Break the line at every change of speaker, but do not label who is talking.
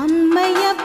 அம்மையப்ப